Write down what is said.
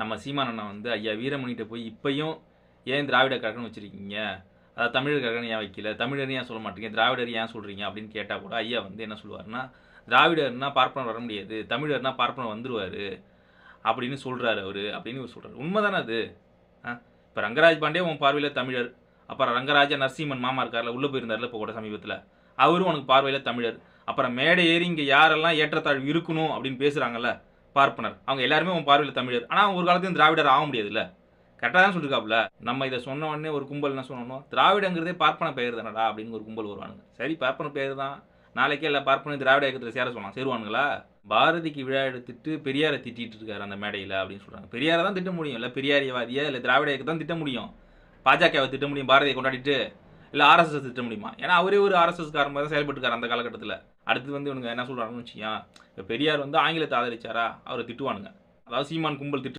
நம்ம சீமான் அண்ணா வந்து ஐயா வீரமணிகிட்ட போய் இப்பையும் ஏன் திராவிட கழகம்னு வச்சுருக்கீங்க? அதாவது தமிழர் கழகம் ஏன் வைக்கல? தமிழர் ஏன் சொல்ல மாட்டீங்க? திராவிடர் ஏன் சொல்கிறீங்க அப்படின்னு கேட்டால் கூட ஐயா வந்து என்ன சொல்லுவாருன்னா திராவிடர்னா பார்ப்பனர் வர முடியாது தமிழர்னா பார்ப்பனர் வந்துடுவார் அப்படின்னு சொல்கிறாரு அவர் அப்படின்னு இவர் சொல்கிறார் உண்மைதானே அது? இப்போ ரங்கராஜ் பாண்டே உன் பார்வையில் தமிழர். அப்புறம் ரங்கராஜா நரசிம்மன் மாமா இருக்கார்ல உள்ளே போயிருந்தார்ல இப்போ கூட சமீபத்தில். அவரும் உனக்கு பார்வையில் தமிழர். அப்புறம் மேடை ஏறி இங்கே யாரெல்லாம் ஏற்றத்தாழ்வு இருக்கணும் அப்படின்னு பேசுகிறாங்கல்ல பார்ப்பனர். அவங்க எல்லாருமே உன் பார்வையில் தமிழர். ஆனால் ஒரு காலத்தையும் திராவிடர் ஆக முடியாதுல்ல. கரெக்டாக தான் சொல்லியிருக்காப்புல நம்ம இதை சொன்ன உடனே ஒரு கும்பல் என்ன சொன்னோம் திராவிடங்கிறதே பார்ப்பன பெயர் தானடா அப்படின்னு ஒரு கும்பல் வருவானுங்க. சரி பார்ப்பன பெயர் தான். நாளைக்கே எல்லா பார்ப்பனும் திராவிட இயக்கத்தில் சேர சொல்லலாம் சேருவானுங்களா? பாரதிக்கு விழா எடுத்துட்டு பெரியாரை திட்டிகிட்டு இருக்காரு அந்த மேடையில் அப்படின்னு சொல்கிறாங்க பெரியாரை தான் திட்ட முடியும். இல்லை பெரியாரியவாதியா இல்லை திராவிட இயக்கத்தை தான் திட்ட முடியும். பாஜகவை திட்ட முடியும் பாரதியை கொண்டாடிட்டு இல்லை ஆர்எஸ்எஸ் திட்ட முடியுமா? ஏன்னா அவரே ஒரு ஆர்எஸ்எஸ் காரன் தான் செயல்பட்டுருக்காரு அந்த காலகட்டத்தில். அடுத்து வந்து இவனுங்க என்ன சொல்றாங்கன்னு வச்சுக்கோங்க இப்போ பெரியார் வந்து ஆங்கிலத்தை ஆதரிச்சாரா? அவரை திட்டுவானுங்க. அதாவது சீமான் கும்பல் திட்டு